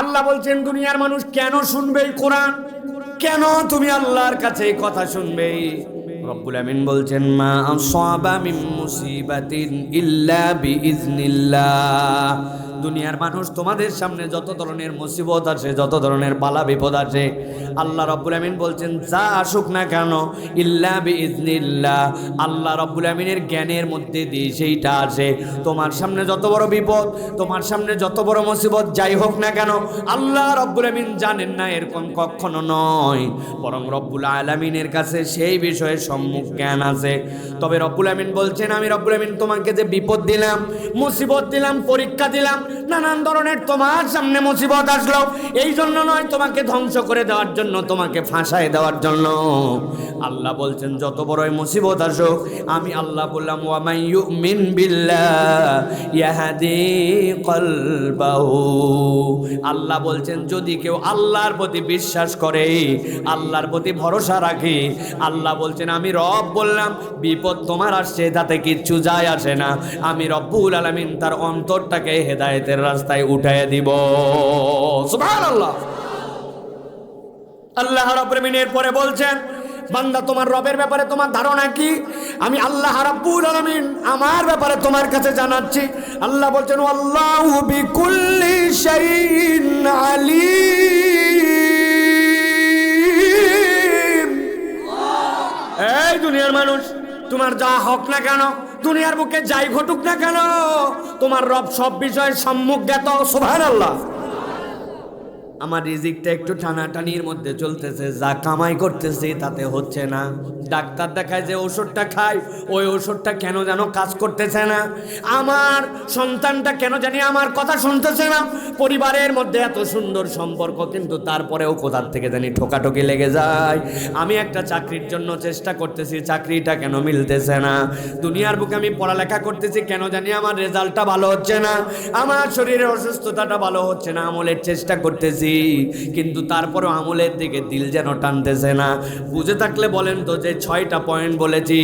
আল্লাহ বলছেন, দুনিয়ার মানুষ কেন শুনবে কোরআন? কেন তুমি আল্লাহর কাছে কথা শুনবে? রব্বুল আমিন বলছেন, মা আসাবা মিন মুসিবাতিন ইল্লা বিইজনিল্লাহ দুনিয়ার মানুষ তোমাদের সামনে যত ধরনের মুসিবত আছে যত ধরনের বালা বিপদ আছে আল্লাহ রব্বুল আমিন বলছেন, যা আসুক না কেন, ইল্লা বিইজনিল্লাহ আল্লাহ রব্বুল আমিনের জ্ঞানের মধ্যে দিয়ে সেইটা আসে। তোমার সামনে যত বড় বিপদ, তোমার সামনে যত বড় মুসিবত, যাই হোক না কেন, আল্লাহ রব্বুল আমিন জানেন না এরকম কখনো নয়। বরং রব্বুল আলামিনের কাছে সেই বিষয়ে সম্মুখ জ্ঞান আছে। তবে রব্বুল আমিন বলছেন, আমি রব্বুল আমিন তোমাকে যে বিপদ দিলাম, মুসিবত দিলাম, পরীক্ষা দিলাম নানান ধরনের তোমার সামনে মুসিবত আসলো। এই জন্য নয়, তোমাকে ধ্বংস করে দেওয়ার জন্য, তোমাকে ফাঁসায় দেওয়ার জন্য। আল্লাহ বলছেন, যত বড়ই মুসিবত আসুক, আমি আল্লাহ বললাম ওয়ামাই ইউমিন বিল্লাহ, ইয়াহাদি কলবাহু। আল্লাহ বলছেন, যদি কেউ আল্লাহর প্রতি বিশ্বাস করে, আল্লাহর প্রতি ভরসা রাখে, আল্লাহ বলছেন, আমি রব বললাম, বিপদ তোমার আসছে, তাতে কিচ্ছু যায় আসে না। আমি রব্বুল আলামিন তার অন্তরটাকে হেদায়েতের রাস্তায় উঠায় দিব। সুবহানাল্লাহ। আল্লাহ রাব্বুল এরপরে বলছেন, বান্দা, তোমার রবের ব্যাপারে তোমার ধারণা কি? আমি আল্লাহ রাব্বুল আলামিন আমার ব্যাপারে তোমার কাছে জানাচ্ছি। আল্লাহ বলছেন, আল্লাহু বিকুল্লি শাইইন আলিম। এই দুনিয়ার মানুষ, তোমার যা হক না কেন? দুনিয়ার বুকে যাই ঘটুক না কেন তোমার রব সব বিষয়ে সম্মুখ জ্ঞাত সুবহানাল্লাহ। আমার রিজিকটা একটু টানাটানির মধ্যে চলতেছে, যা কামাই করতেছে তাতে হচ্ছে না। ডাক্তার দেখায় যে ওষুধটা খাই, ওই ওষুধটা কেন যেন কাজ করতেছে না? আমার সন্তানটা কেন জানি আমার কথা শুনতেছে না? পরিবারের মধ্যে এত সুন্দর সম্পর্ক, কিন্তু তারপরেও কোথার থেকে জানি ঠোকাঠকি লেগে যায়। আমি একটা চাকরির জন্য চেষ্টা করতেছি, চাকরিটা কেন মিলতেছে না? দুনিয়ার বুকে আমি পড়ালেখা করতেছি, কেন জানি আমার রেজাল্টটা ভালো হচ্ছে না? আমার শরীরের অসুস্থতাটা ভালো হচ্ছে না, আমলের চেষ্টা করতেছি। কিন্তু তারপরে আমলের দিকে দিল যেন টানতেছে না। বুঝে থাকলে বলেন তো যে ছয়টা পয়েন্ট বলেছি,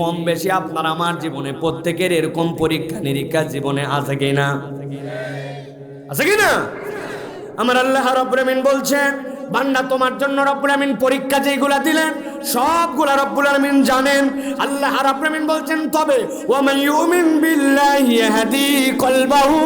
কম বেশি আপনার আমার জীবনে, প্রত্যেকের এরকম পরীক্ষা নিরীক্ষা জীবনে আছে কি না আছে কি না আমার আল্লাহ রব্রামিন বলছেন, বান্দা তোমার জন্য রব্রামিন পরীক্ষা যেগুলা দিলেন সবগুলা রব্বুল আমিন জানেন। আল্লাহ রব্বুল আমিন বলছেন, তবে ওয়া ইউমিন বিল্লাহি ইয়াহদি কলবাহু।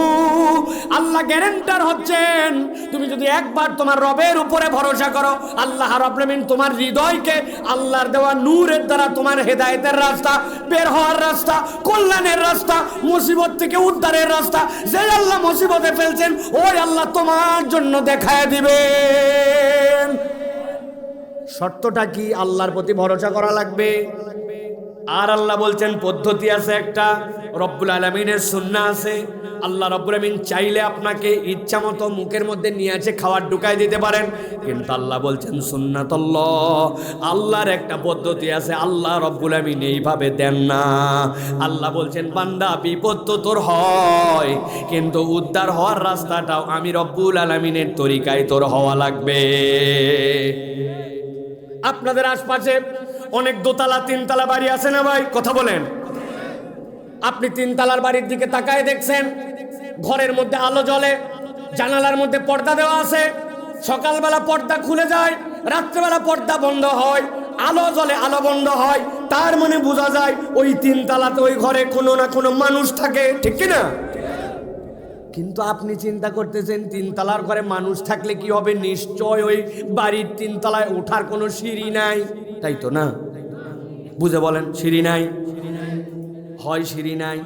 আল্লাহ গ্যারান্টার হচ্ছেন। তুমি যদি একবার তোমার রবের উপরে ভরসা করো, আল্লাহ রব্বুল আমিন তোমার হৃদয়কে আল্লাহর দেওয়া নূরের দ্বারা তোমার হেদায়েতের রাস্তা, বের হওয়ার রাস্তা, কল্যাণের রাস্তা, মুসিবত থেকে উদ্ধারের রাস্তা, যে আল্লাহ মুসিবতে ফেলছেন, ওই আল্লাহ তোমার জন্য দেখায় দিবেন। শর্তটা কি? আল্লাহর প্রতি ভরসা করা লাগবে। আর আল্লাহ বলছেন, পদ্ধতি আছে একটা, রব্বুল আলমিনের সুন্না আছে। আল্লাহ রব্বুল আলমিন চাইলে আপনাকে ইচ্ছা মতো মুখের মধ্যে নিয়ে আছে খাবার ঢুকাই দিতে পারেন। কিন্তু আল্লাহ বলছেন, সুন্নাতল্লাহ, আল্লাহর একটা পদ্ধতি আছে, আল্লাহ রব্বুল আলমিন এইভাবে দেন না। আল্লাহ বলছেন, বান্দা, বিপদ তো তোর হয়, কিন্তু উদ্ধার হওয়ার রাস্তাটাও আমি রব্বুল আলমিনের তরিকায় তোর হওয়া লাগবে। আপনাদের আশপাশে অনেক দোতলা, তিনতলা বাড়ি আছে না ভাই? কথা বলেন। আপনি তিনতলার বাড়ির দিকে তাকায় দেখছেন, ঘরের মধ্যে আলো জ্বলে, জানালার মধ্যে পর্দা দেওয়া আছে। সকালবেলা পর্দা খুলে যায়, রাত্রেবেলা পর্দা বন্ধ হয়, আলো জ্বলে, আলো বন্ধ হয়। তার মানে বোঝা যায় ওই তিনতলাতে ওই ঘরে কোনো না কোনো মানুষ থাকে, ঠিক কি না কিন্তু আপনি চিন্তা করতেছেন, তিনতলার ঘরে মানুষ থাকলে কি হবে? নিশ্চয় ওই বাড়ির তিনতলায় ওঠার কোনো সিঁড়ি নাই। তাই তো না? বুঝে বলেন, সিঁড়ি নাই? হয় সিঁড়ি নাই?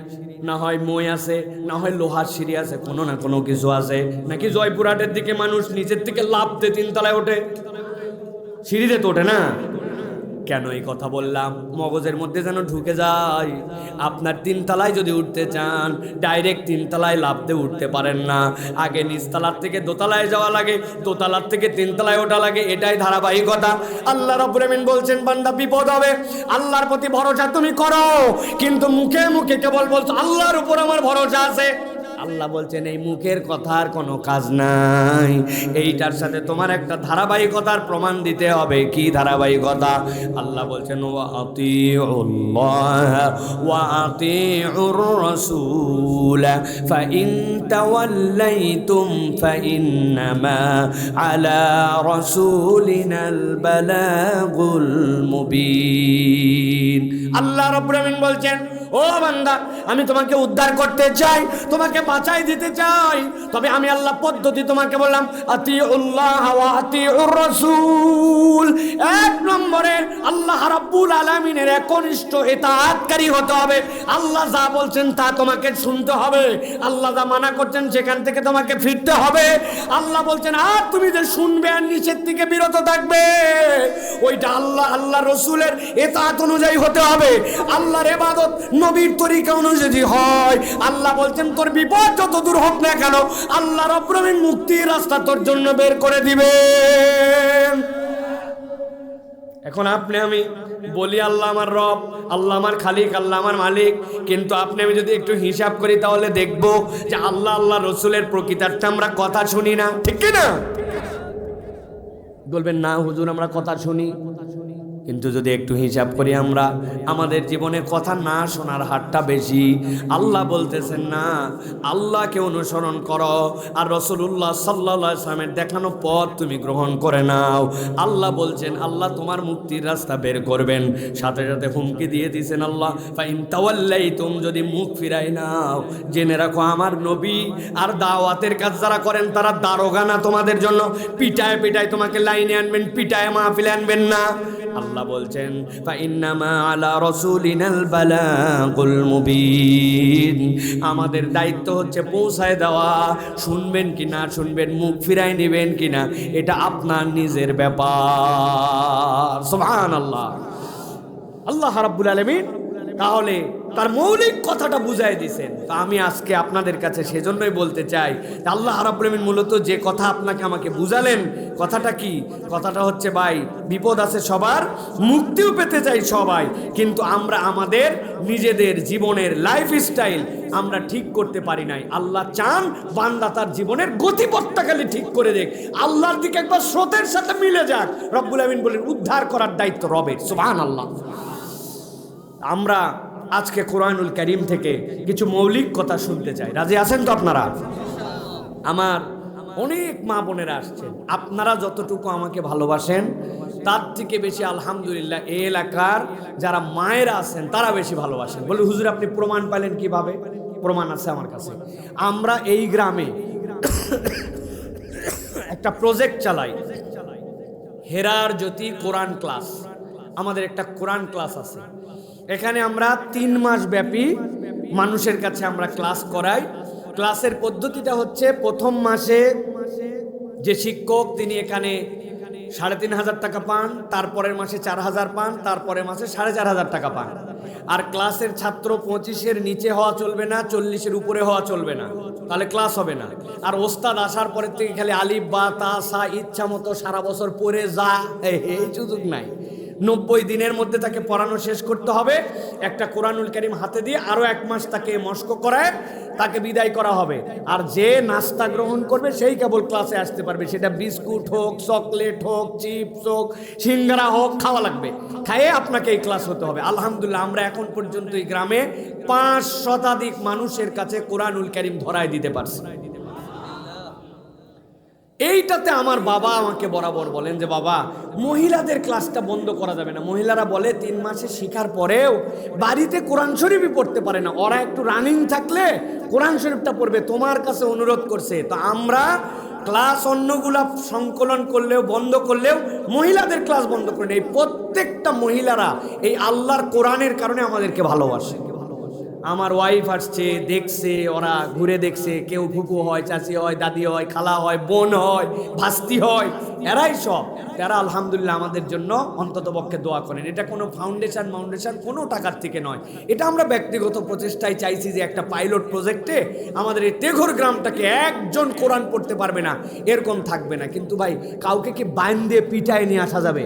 না হয় মই আছে? না হয় লোহার সিঁড়ি আছে? কোনো না কোনো কিছু আছে। নাকি জয়পুরহাটের দিকে মানুষ নিজের থেকে লাভতে তিনতলায় ওঠে? সিঁড়িতে তো ওঠে না? কেন এই কথা বললাম? মগজের মধ্যে যেন ঢুকে যায়। আপনার তিনতলায় যদি উঠতে চান ডাইরেক্ট তিনতলায় লাভতে উঠতে পারেন না। আগে নিচতলার থেকে দোতলায় যাওয়া লাগে, দোতলার থেকে তিনতলায় ওঠা লাগে, এটাই ধারাবাহিকতা। আল্লাহ রব্বুল আমিন বলছেন, বান্দা, বিপদ হবে। আল্লাহর প্রতি ভরসা তুমি করো, কিন্তু মুখে মুখে কেবল বলছো, আল্লাহর উপর আমার ভরসা আছে। আল্লাহ বলছেন, এই মুখের কথার কোনো কাজ নাই। এইটার সাথে তোমার একটা ধারাবাহিকতার প্রমাণ দিতে হবে। কি ধারাবাহিকতা? আল্লাহ বলছেন, ওয়া মুবিন। আল্লাহ রাব্বুল বলছেন ও বান্দা, আমি তোমাকে উদ্ধার করতে চাই, তোমাকে বাঁচাই দিতে চাই। তবে আমি আল্লাহ পদ্ধতি তোমাকে বললাম আতি উল্লাহ আতি রসুল। এক নম্বরে আল্লাহ রাব্বুল আলামিনের একনিষ্ঠ এতাআতকারী হতে হবে। আল্লাহ যা বলছেন তা তোমাকে শুনতে হবে। আল্লাহ যা মানা করছেন সেখান থেকে তোমাকে ফিরতে হবে। আল্লাহ বলছেন, আর তুমি যে শুনবে আর নিচের থেকে বিরত থাকবে, ওইটা আল্লাহ আল্লাহ রসুলের এতাত অনুযায়ী হতে হবে। আল্লাহর এবাদত নবীর তরিকা অনুযায়ী হয়, আল্লাহ বলছেন, তোর বিপদ যত দূর হোক না কেন, আল্লাহ রব্রমিন মুক্তির রাস্তা তোর জন্য বের করে দিবে এখন আপনি, আমি বলি, আল্লাহ আমার রব, আল্লাহ আমার খালিক, আল্লাহ আমার মালিক। কিন্তু আপনি, আমি যদি একটু হিসাব করি, তাহলে দেখব যে আল্লাহ আল্লাহ রসুলের প্রকৃতার্থে আমরা কথা শুনি না। ঠিক না বলবেন, না হুজুর, আমরা কথা শুনি। কিন্তু যদি একটু হিসাব করি আমরা, আমাদের জীবনে কথা না শোনার হারটা বেশি। আল্লাহ বলতেছেন না, আল্লাহকে অনুসরণ করো, আর রসুল্লাহ সাল্লা সাল্লামের দেখানো পথ তুমি গ্রহণ করে নাও। আল্লাহ বলছেন, আল্লাহ তোমার মুক্তির রাস্তা বের করবেন। সাথে সাথে হুমকি দিয়ে দিয়েছেন আল্লাহ তাওয়াল্লাই তুমি যদি মুখ ফিরাই নাও। জেনে রাখো, আমার নবী আর দাওয়াতের কাজ যারা করেন, তারা দারোগা না তোমাদের জন্য। পিটায় পিটায় তোমাকে লাইনে আনবেন, পিটায় মাহফিলে আনবেন না। আল্লাহ বলছেন আমাদের দায়িত্ব হচ্ছে পৌঁছায় দেওয়া। শুনবেন কি না শুনবেন, মুখ ফিরাই নেবেন কি না, এটা আপনার নিজের ব্যাপার। সুবহানাল্লাহ। আল্লাহ আল্লাহ রাব্বুল আলামিন তাহলে তার মৌলিক কথাটা বুঝাই দিছেন। তা আমি আজকে আপনাদের কাছে সেজন্যই বলতে চাই আল্লাহ আলামিন মূলত যে কথা আপনাকে আমাকে বুঝালেন, কথাটা কি? কথাটা হচ্ছে, ভাই, বিপদ আছে সবার, মুক্তিও পেতে চাই সবাই, কিন্তু আমরা আমাদের নিজেদের জীবনের লাইফ স্টাইল আমরা ঠিক করতে পারি নাই। আল্লাহ চান বান্দা তার জীবনের গতিপথটা খালি ঠিক করে দেখ। আল্লাহর দিকে একবার স্রোতের সাথে মিলে যাক। রব্বুল আমিন বলেন, উদ্ধার করার দায়িত্ব রবের। সুবহানাল্লাহ। আমরা আজকে কোরআনুল করিম থেকে কিছু মৌলিক কথা শুনতে চাই। রাজি আছেন তো আপনারা? আমার অনেক মা বোনেরা আসছেন। আপনারা যতটুকু আমাকে ভালোবাসেন, তার থেকে বেশি আলহামদুলিল্লাহ এই এলাকার যারা মায়েরা আছেন, তারা বেশি ভালোবাসেন। বলে হুজুর, আপনি প্রমাণ পাইলেন কীভাবে? প্রমাণ আছে আমার কাছে। আমরা এই গ্রামে একটা প্রজেক্ট চালাই। হেরার জ্যোতি কোরআন ক্লাস। আমাদের একটা কোরআন ক্লাস আছে। এখানে আমরা তিন মাস ব্যাপী মানুষের কাছে আমরা ক্লাস করাই। ক্লাসের পদ্ধতিটা হচ্ছে প্রথম মাসে যে শিক্ষক, তিনি এখানে সাড়ে তিন হাজার টাকা পান, তারপরের মাসে চার হাজার পান, তারপরের মাসে সাড়ে চার হাজার টাকা পান। আর ক্লাসের ছাত্র পঁচিশের নিচে হওয়া চলবে না, চল্লিশের উপরে হওয়া চলবে না। তাহলে ক্লাস হবে না। আর ওস্তাদ আসার পরের থেকে খালি আলিফ, বা, তা, সা, ইচ্ছা মতো সারা বছর পড়ে যা, এই সুযোগ নাই। নব্বই দিনের মধ্যে তাকে পড়ানো শেষ করতে হবে। একটা কোরআনুল করিম হাতে দিয়ে আরও এক মাস তাকে মস্ক করায়, তাকে বিদায় করা হবে। আর যে নাস্তা গ্রহণ করবে সেই কেবল ক্লাসে আসতে পারবে। সেটা বিস্কুট হোক, চকলেট হোক, চিপস হোক, সিঙ্গারা হোক, খাওয়া লাগবে। খাইয়ে আপনাকে এই ক্লাস হতে হবে। আলহামদুলিল্লাহ, আমরা এখন পর্যন্ত এই গ্রামে পাঁচ শতাধিক মানুষের কাছে কোরআনুল করিম ধরায় দিতে পারছি। এইটাতে আমার বাবা আমাকে বরাবর বলেন যে, বাবা, মহিলাদের ক্লাসটা বন্ধ করা যাবে না। মহিলারা বলে, তিন মাসে শিখার পরেও বাড়িতে কোরআন শরীফই পড়তে পারে না। ওরা একটু রানিং থাকলে কোরআন শরীফটা পড়বে। তোমার কাছে অনুরোধ করছে। তো আমরা ক্লাস অন্যগুলা সংকলন করলেও, বন্ধ করলেও মহিলাদের ক্লাস বন্ধ করে এই প্রত্যেকটা মহিলারা এই আল্লাহর কোরআনের কারণে আমাদেরকে ভালোবাসে। আমার ওয়াইফ আসছে, দেখছে, ওরা ঘুরে দেখছে, কেউ ফুপু হয়, চাচি হয়, দাদি হয়, খালা হয়, বোন হয়, ভাস্তি হয়, এরাই সব। তারা আলহামদুলিল্লাহ আমাদের জন্য অন্তত পক্ষে দোয়া করেন। এটা কোনো ফাউন্ডেশন ফাউন্ডেশন কোনো টাকার থেকে নয়। এটা আমরা ব্যক্তিগত প্রচেষ্টায় চাইছি যে একটা পাইলট প্রজেক্টে আমাদের এই তেঘর গ্রামটাকে একজন কোরআন পড়তে পারবে না, এরকম থাকবে না। কিন্তু ভাই, কাউকে কি বাইন দিয়ে পিটায় নিয়ে আসা যাবে?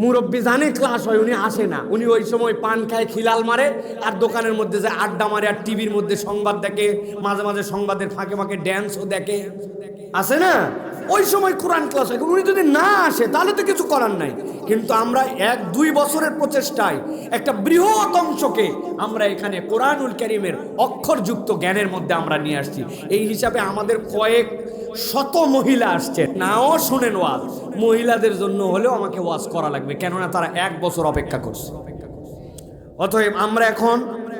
মুরব্বী জানে ক্লাস হয়, উনি আসে না। উনি ওই সময় পান খায়, খিলাল মারে, আর দোকানের মধ্যে যায় আড্ডা মারে, আর টিভির মধ্যে সংবাদ দেখে, মাঝে মাঝে সংবাদের ফাঁকে ফাঁকে ড্যান্সও দেখে। আসে না? ওই সময় কোরআন ক্লাস হয়। উনি যদি না আসে, তাহলে তো কিছু করার নাই। কিন্তু আমরা এক, দুই বছরের প্রচেষ্টায় একটা বৃহৎ অংশকে আমরা এখানে কোরআনুল করিমের অক্ষরযুক্ত জ্ঞানের মধ্যে আমরা নিয়ে আসছি। এই হিসাবে আমাদের কয়েক শত মহিলা আসছে নাও শোনেন ওয়াজ। মহিলাদের জন্য হলেও আমাকে ওয়াজ করা লাগবে, কেননা তারা এক বছর অপেক্ষা করছে। অতএব আমরা এখন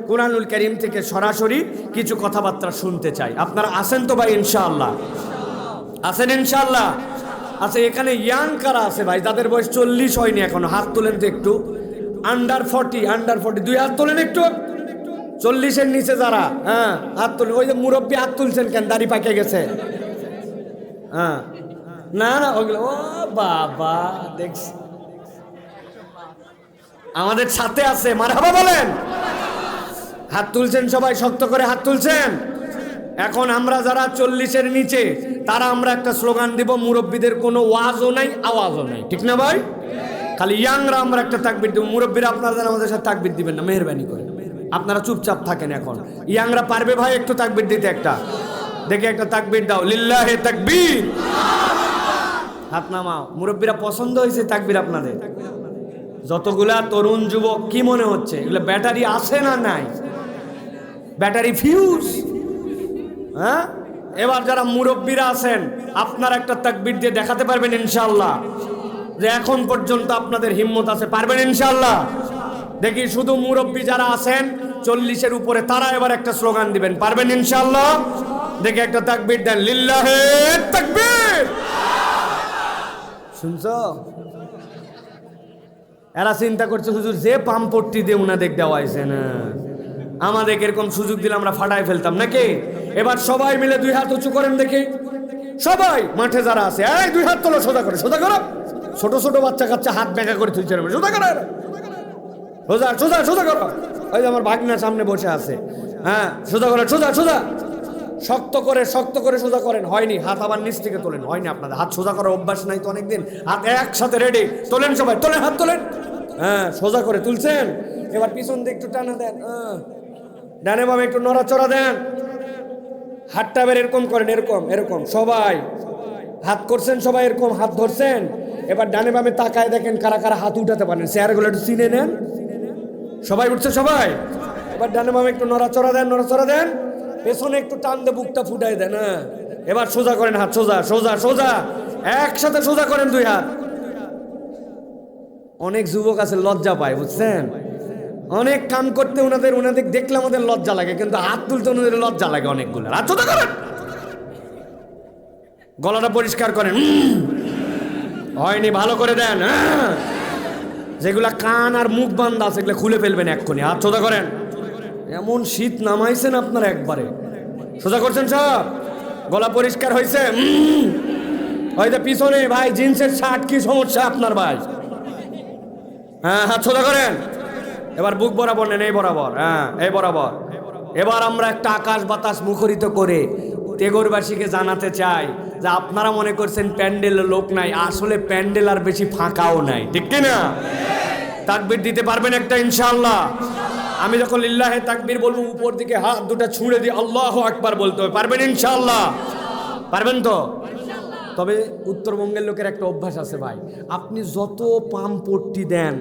কোরআনুল করিম থেকে সরাসরি কিছু কথাবার্তা শুনতে চাই। আপনারা আসেন তো ভাই, ইনশাআল্লাহ? আছেন ইনশাআল্লাহ? আচ্ছা এখানে ইয়াং কারা আছে ভাই? যাদের বয়স চল্লিশ হয়নি এখনও। হাত তোলেন তো একটু। Under forty under forty. দুই হাত তোলেন একটু। চল্লিশের নিচে যারা হ্যাঁ হাত তোলেন। ওই যে মুরব্বী হাত তুলছেন কেন? দাড়ি পাকে গেছে। হ্যাঁ। না না, ওগুলো, ও বাবা, দেখছি। আমাদের সাথে আছে, মারহাবা বলেন। হাত তুলছেন সবাই, শক্ত করে হাত তুলছেন। এখন আমরা যারা চল্লিশের নিচে, তারা আমরা একটা স্লোগান দিব, মুরব্বীদের কোনো ওয়াজও নাই, আওয়াজও নাই। ঠিক না ভাই? খালি ইয়াংরা আমরা একটা তাকবির দিব, মুরব্বীরা আপনারা যেন আমাদের সাথে তাকবির দিবেন না, মেহরবানি করে আপনারা চুপচাপ থাকেন এখন। ইয়াংরা পারবে ভাই একটু তাকবির দিতে একটা? দেখে একটা তাকবির দাও, লিল্লাহে তাকবীর। হাত নামাও। মুরব্বীরা পছন্দ হয়েছে তাকবির আপনাদের? যতগুলা তরুণ যুবক, কি মনে হচ্ছে? এগুলো ব্যাটারি আছে না নাই? ব্যাটারি ফিউজ হ্যাঁ? এবার যারা মুরব্বীরা আছেন, আপনার একটা তাকবির দিয়ে দেখাতে পারবেন ইনশাল্লাহ যে এখন পর্যন্ত আপনাদের হিম্মত আছে, পারবেন ইনশাল্লাহ দেখি, শুধু মুরব্বী যারা আছেন, চল্লিশের উপরে তারা এবার একটা স্লোগান দিবেন। পারবেন ইনশাল্লাহ দেখি একটা তাকবির দেন। লিল্লাহে তাকবীর! শুনছো? এরা চিন্তা করছে, হুজুর, যে পাম্পট্টি দিয়ে উনাদের দেওয়া হয়েছে না। আমাদের এরকম সুযোগ দিলে আমরা ফাটায় ফেলতাম নাকি? এবার সবাই মিলে দুই হাত উঁচু করেন দেখি। সবাই, মাঠে যারা আছে, এই, দুই হাত তোলো, সোজা করে, সোজা করো। ছোট ছোট বাচ্চা কাচ্চা হাত বেঁকা করে তুলছে সোজা করো। সোজা সোজা সোজা করো। ওই যে আমার ভাগনা সামনে বসে আছে। হ্যাঁ সোজা করে, সোজা সোজা। শক্ত করে শক্ত করে সোজা করেন। হয়নি, হাত আবার নিচ থেকে তোলেন। হয়নি আপনাদের। হাত সোজা করার অভ্যাস নাই তো অনেকদিন। হাত একসাথে রেডি তোলেন সবাই। তোলেন, হাত তোলেন। হ্যাঁ সোজা করে তুলছেন। এবার পিছন দিয়ে একটু টানা দেন। হ্যাঁ। ডানে বামে একটু নড়াচড়া দেন। হাতটা বের এরকম করেন, এরকম এরকম। সবাই। হাত করছেন সবাই এরকম, হাত ধরছেন। এবার ডানে বামে তাকায় দেখেন কারা কারা হাত উঠাতে পারেন। চেয়ারগুলো একটু চিনে নেন। সবাই উঠছে, সবাই। এবার ডানে বামে একটু নড়াচড়া দেন নড়াচড়া দেন। পেছনে একটু টান দিয়ে বুকটা ফুটাই দেন হ্যাঁ। এবার সোজা করেন হাত, সোজা সোজা সোজা। একসাথে সোজা করেন দুই হাত। অনেক যুবক আছে, লজ্জা পায়, বুঝছেন? অনেক কাম করতে ওনাদের ওনাদের দেখলে আমাদের লজ্জা লাগে, কিন্তু হাত তুলতে ওনাদের লজ্জা লাগে অনেকগুলো। হাত সোজা করেন। গলাটা পরিষ্কার করেন হয়নি, ভালো করে দেন হ্যাঁ। যেগুলা কান আর মুখ বান্ধা আছে সেগুলো খুলে ফেলবেন এক্ষুনি। হাত সোজা করেন। এমন শীত নামাইছেন আপনার একবারে। সোজা করছেন সব গলা পরিষ্কার হয়েছে যে পিছনে ভাই জিন্সের শার্ট, কি সমস্যা আপনার ভাই? হ্যাঁ হাত সোজা করেন। এবার বুক বরাবর নেন, এই বরাবর। হ্যাঁ এই বরাবর। এবার আমরা একটা আকাশ বাতাস মুখরিত করে তেগরবাসীকে জানাতে চাই যে আপনারা মনে করছেন প্যান্ডেলে লোক নাই, আসলে প্যান্ডেল আর বেশি ফাঁকাও নাই, ঠিক কি না? তাকবির দিতে পারবেন একটা, ইনশাআল্লাহ। আমি যখন লিল্লাহে তাকবির বলব, উপর দিকে হাত দুটো ছুঁড়ে দিয়ে আল্লাহ আকবার বলতে হবে। পারবেন ইনশাআল্লাহ? পারবেন তো? তবে উত্তরবঙ্গের লোকের একটা অভ্যাস আছে ভাই, আপনি যত পাম পট্টি দেন,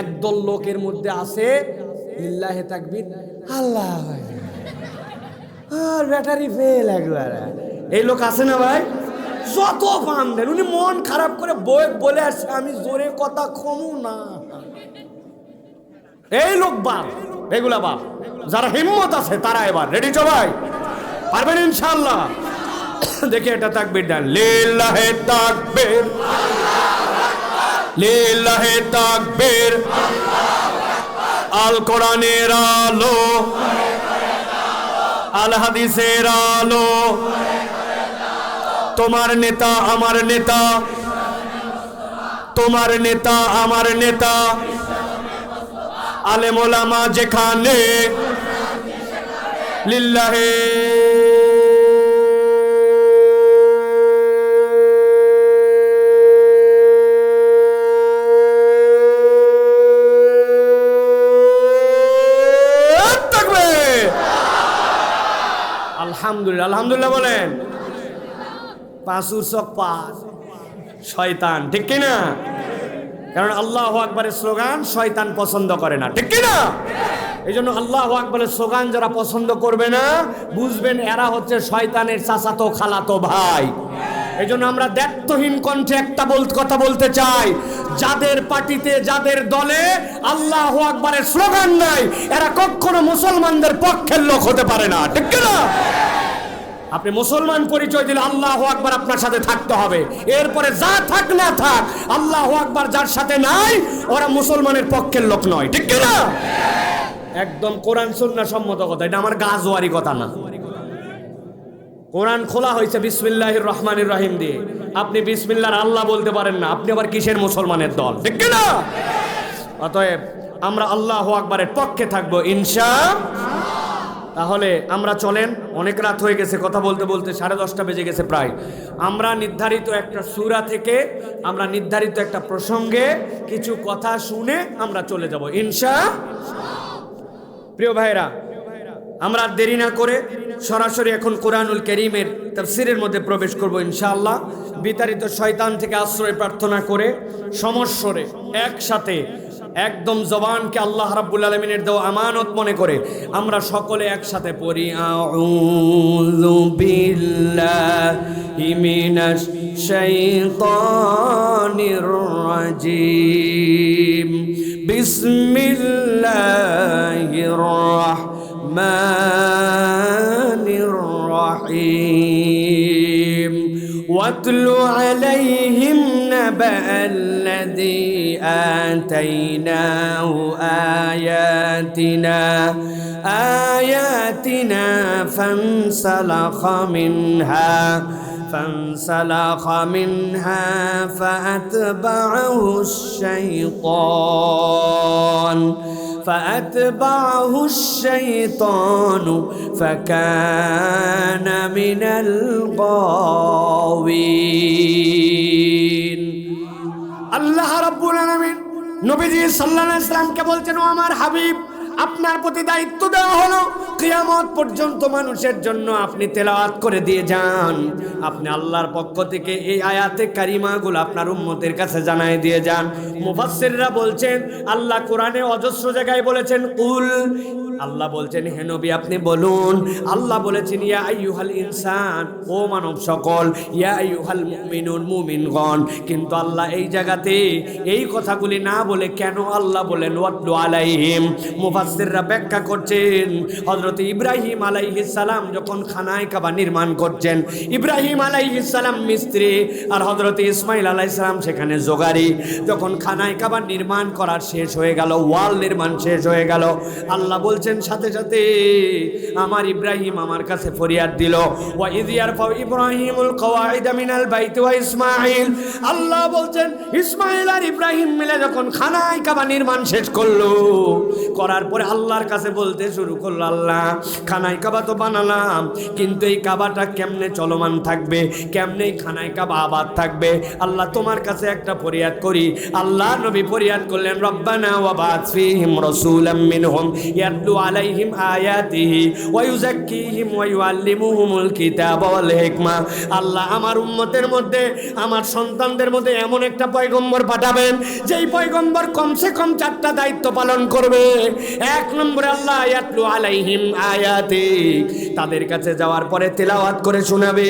একদল লোকের মধ্যে আছে লিল্লাহে তাকবির, আল্লাহ আর ব্যাটারি ফেল একবারে। এই লোক আছে না ভাই? যত পাম দেন, উনি মন খারাপ করে বই বলে আসছে, আমি জোরে কথা কমু না। এই লোক বাপ এগুলা বাপ, যারা হিম্মত আছে, তারা এবার রেডি সবাই। পারবেন ইনশাল্লাহ দেখে এটা তাকবির দেন। লিল্লাহে তাকবীর। লিল্লাহে তাকবীর। আল কোরআনের আলো। আল হাদিসের আলো। তোমার নেতা আমার নেতা। তোমার নেতা আমার নেতা। আলেমা যেখানে লিল্লাহে। আলহামদুলিল্লাহ আলহামদুলিল্লাহ বলেন। পাঁচুর চক পাঁচ। শয়তান ঠিক কিনা? কারণ আল্লাহ আকবরের স্লোগান শয়তান পছন্দ করে না। ঠিক কিনা? এই জন্য আল্লাহ আকবরের স্লোগান যারা পছন্দ করবে না, বুঝবেন এরা হচ্ছে শয়তানের চাচাতো, খালাতো ভাই। এই জন্য আমরা দায়িত্বহীন কণ্ঠে একটা কথা বলতে চাই। যাদের পার্টিতে, যাদের দলে আল্লাহ আকবরের স্লোগান নাই, এরা কখনো মুসলমানদের পক্ষের লোক হতে পারে না। ঠিক কিনা? আপনি মুসলমান পরিচয় দিলে আল্লাহ আকবার আপনার সাথে থাকতে হবে। এরপরে যা থাক না থাক, আল্লাহ আকবার যার সাথে নাই, ওরা মুসলমানের পক্ষের লোক নয়। ঠিক কিনা? একদম কোরআন সুন্না সম্মত কথা। এটা আমার গা জোয়ারি কথা না। কোরআন খোলা হয়েছে বিসমিল্লাহির রহমানির রহিম দিয়ে। আপনি বিসমিল্লাহর আল্লাহ বলতে পারেন না, আপনি আবার কিসের মুসলমানের দল? ঠিক না অতএব আমরা আল্লাহ আকবারের পক্ষে থাকব, ইনশা তাহলে আমরা চলেন, অনেক রাত হয়ে গেছে, কথা বলতে বলতে সাড়ে দশটা বেজে গেছে প্রায়। আমরা নির্ধারিত একটা সুরা থেকে, আমরা নির্ধারিত একটা প্রসঙ্গে কিছু কথা শুনে আমরা চলে যাব। ইনশা প্রিয় ভাইরা আমরা দেরি না করে সরাসরি এখন কোরআনুল করিমের তাফসিরের মধ্যে প্রবেশ করব ইনশাআল্লাহ। বিতাড়িত শয়তান থেকে আশ্রয় প্রার্থনা করে সমস্বরে একসাথে একদম জবানকে আল্লাহ রাব্বুল আলমিনের দেওয়া আমানত মনে করে, আমরা সকলে একসাথে পড়ি মিনাশ শাইতানির রাজিম, বিসমিল্লাহির রাহমানির واتل عليهم نبأ الذي آتيناه آياتنا آياتنا فانسلخ منها فانسلخ منها فأتبعه الشيطان. فأتبعه الشيطان فكان من الغاوين আল্লাহ রাব্বুল আলামিন নবীজি সাল্লাল্লাহু আলাইহি সাল্লামকে বলছেন ও আমার হাবিব আপনার প্রতি দায়িত্ব দেওয়া হলো। কিয়ামত পর্যন্ত মানুষের জন্য আপনি তেলাওয়াত করে দিয়ে যান। আপনি আল্লাহর পক্ষ থেকে এই আয়াতে কারিমাগুলো আপনার উম্মতের কাছে জানাই দিয়ে যান। মুফাসসিররা বলছেন, আল্লাহ কোরআনে অজস্র জায়গায় বলেছেন কুল আল্লাহ বলছেন, হে নবী, আপনি বলুন। আল্লাহ বলেছেন, ইয়া আইয়ুহাল ইনসান, ও মানব সকল, ইয়া আইয়ুহাল মুমিনুন, মুমিনগণ। কিন্তু আল্লাহ এই জায়গাতে এই কথাগুলি না বলে কেন আল্লাহ বলেন ওয়াতলু আলাইহিম? মুফাসসিররা ব্যাখ্যা করছেন, হযরত ইব্রাহিম আলাইহিস সালাম যখন খানায় কাবা নির্মাণ করছেন, ইব্রাহিম আলাইহিস সালাম মিস্ত্রি আর হযরত ইসমাইল আলাইহিস সালাম সেখানে জোগাড়ি। যখন খানায় কাবা নির্মাণ করার শেষ হয়ে গেল, ওয়াল নির্মাণ শেষ হয়ে গেল, আল্লাহ বলছেন, সাথে সাথে আমার ইব্রাহিম আমার কাছে ফরিয়াদ দিল। ওয়া ইদিয়ার ফাও ইব্রাহিমুল কওয়াইদ মিনাল বাইত ওয়া ইসমাইল আল্লাহ বলছেন ইসমাইল আর ইব্রাহিম মিলে যখন খানায় কাবা নির্মাণ শেষ করল, করার পরে আল্লাহর কাছে বলতে শুরু করল, আল্লাহ, খানায় কাবা তো বানালাম, কিন্তু এই কাবাটা কেমনে চলমান থাকবে? কেমনে খানায় কাবা আবাদ থাকবে? আল্লাহ, তোমার কাছে একটা ফরিয়াদ করি। আল্লাহ নবী ফরিয়াদ করলেন, রব্বানা ওয়া বাত ফীহিম রাসূলাম মিনহুম ইয়াতলু আলাইহিম আয়াতিহি ওয়া ইউযাক্কিহিম ওয়া ইউআল্লিমুহুমুল কিতাবা ওয়াল হিকমা আল্লাহ আমার উম্মতের মধ্যে, আমার সন্তানদের মধ্যে এমন একটা পয়গম্বর পাঠাবেন, যেই পয়গম্বর কমসে কম চারটা দায়িত্ব পালন করবে। এক নম্বরে আল্লাহ ইয়াতলু আলাইহিম আয়াতি, তাদের কাছে যাওয়ার পরে তেলাওয়াত করে শোনাবে।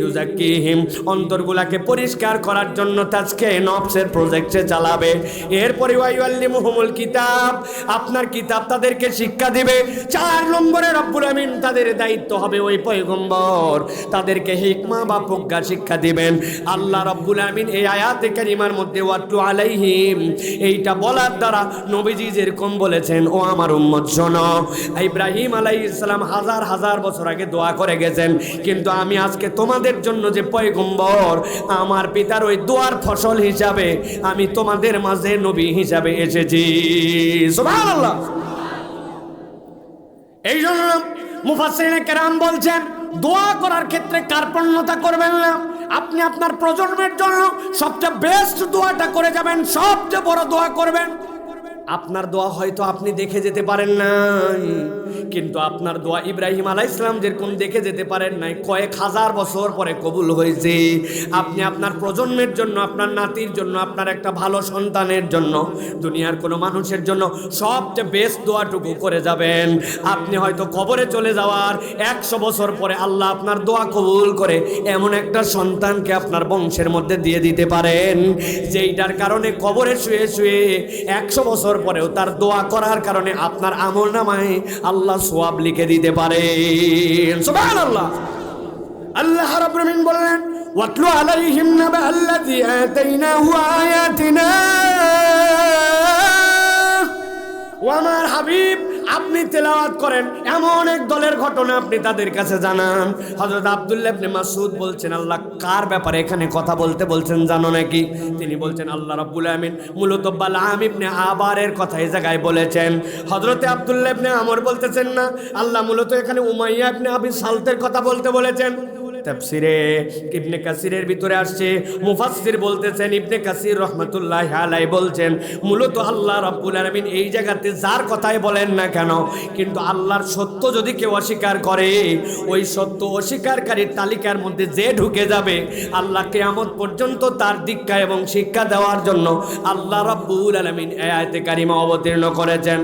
ইউজাক্কিহিম অন্তরগুলাকে পরিষ্কার করার জন্য তাজকে নফসের প্রজেক্টে চালাবে। এরপরে ওয়াইয়াল্লিমুহুমুল কিতাব, আপনার কিতাব তাদেরকে শিক্ষা দিবে। চার নম্বরে রব্বুল আমিন তাদের দায়িত্ব হবে ওই পয়গম্বর। তাদেরকে হিকমা বা প্রজ্ঞা শিক্ষা দিবেন। আল্লাহ রব্বুল আমিন এই আয়াতে কারিমার মধ্যে ওয়াট্টু আলাইহিম, এইটা বলার দ্বারা নবীজি যেরকম বলেছেন, ও আমার উম্মত, শোনো। ইব্রাহিম আলাই ইসলাম হাজার হাজার বছর আগে দোয়া করে গেছেন, কিন্তু আমি আজকে তোমাদের জন্য যে পয়গম্বর, আমার পিতার ওই দোয়ার ফসল হিসাবে আমি তোমাদের মাঝে নবী হিসাবে এসেছি। সুবহানাল্লাহ। এই জন্য মুফাসিনে কেরাম বলছেন, দোয়া করার ক্ষেত্রে কার্পণ্যতা করবেন না? আপনি আপনার প্রজন্মের জন্য সবচেয়ে বেস্ট দোয়াটা করে যাবেন, সবচেয়ে বড় দোয়া করবেন। আপনার দোয়া হয়তো আপনি দেখে যেতে পারেন নাই। কিন্তু আপনার দোয়া ইব্রাহিম আলাহ ইসলাম যেরকম দেখে যেতে পারেন নাই, কয়েক হাজার বছর পরে কবুল হয়েছে। আপনি আপনার প্রজন্মের জন্য, আপনার নাতির জন্য, আপনার একটা ভালো সন্তানের জন্য, দুনিয়ার কোনো মানুষের জন্য সবচেয়ে বেস্ট দোয়াটুকু করে যাবেন। আপনি হয়তো কবরে চলে যাওয়ার একশো বছর পরে আল্লাহ আপনার দোয়া কবুল করে এমন একটা সন্তানকে আপনার বংশের মধ্যে দিয়ে দিতে পারেন। যেইটার কারণে কবরে শুয়ে শুয়ে একশো বছর পরেও তার দোয়া করার কারণে আপনার আমল নামায় আল্লাহ সোয়াব লিখে দিতে পারে। আল্লাহ আল্লাহ রাব্বুল বললেন আমার হাবিব আপনি তেলাওয়াত করেন, এমন এক দলের ঘটনা আপনি তাদের কাছে জানান। হযরত আব্দুল্লাহ ইবনে মাসুদ বলছেন, আল্লাহ কার ব্যাপারে এখানে কথা বলতে বলছেন জানো নাকি? তিনি বলছেন, আল্লাহ রাব্বুল আমিন মূলত বালাম ইবনে আবারের কথা এই জায়গায় বলেছেন। হজরতে আব্দুল্লাহ ইবনে আমর বলতেছেন না, আল্লাহ মূলত এখানে উমাইয়া ইবনে আবি সালতের কথা বলতে বলেছেন। তাফসিরে ইবনে কাসিরের ভিতরে আসছে। মুফাসসির বলতেছেন, ইবনে কাসির রহমাতুল্লাহ আলাই বলছেন, মূলত আল্লাহ রাব্বুল আলামিন এই জায়গাতে যার কথাই বলেন না কেন, কিন্তু আল্লাহর সত্য যদি কেউ অস্বীকার করে, ওই সত্য অস্বীকারকারীর তালিকার মধ্যে যে ঢুকে যাবে, আল্লাহ কিয়ামত পর্যন্ত তার দীক্ষা এবং শিক্ষা দেওয়ার জন্য আল্লাহ রাব্বুল আলামিন আয়াতে কারিমা অবতীর্ণ করেছেন।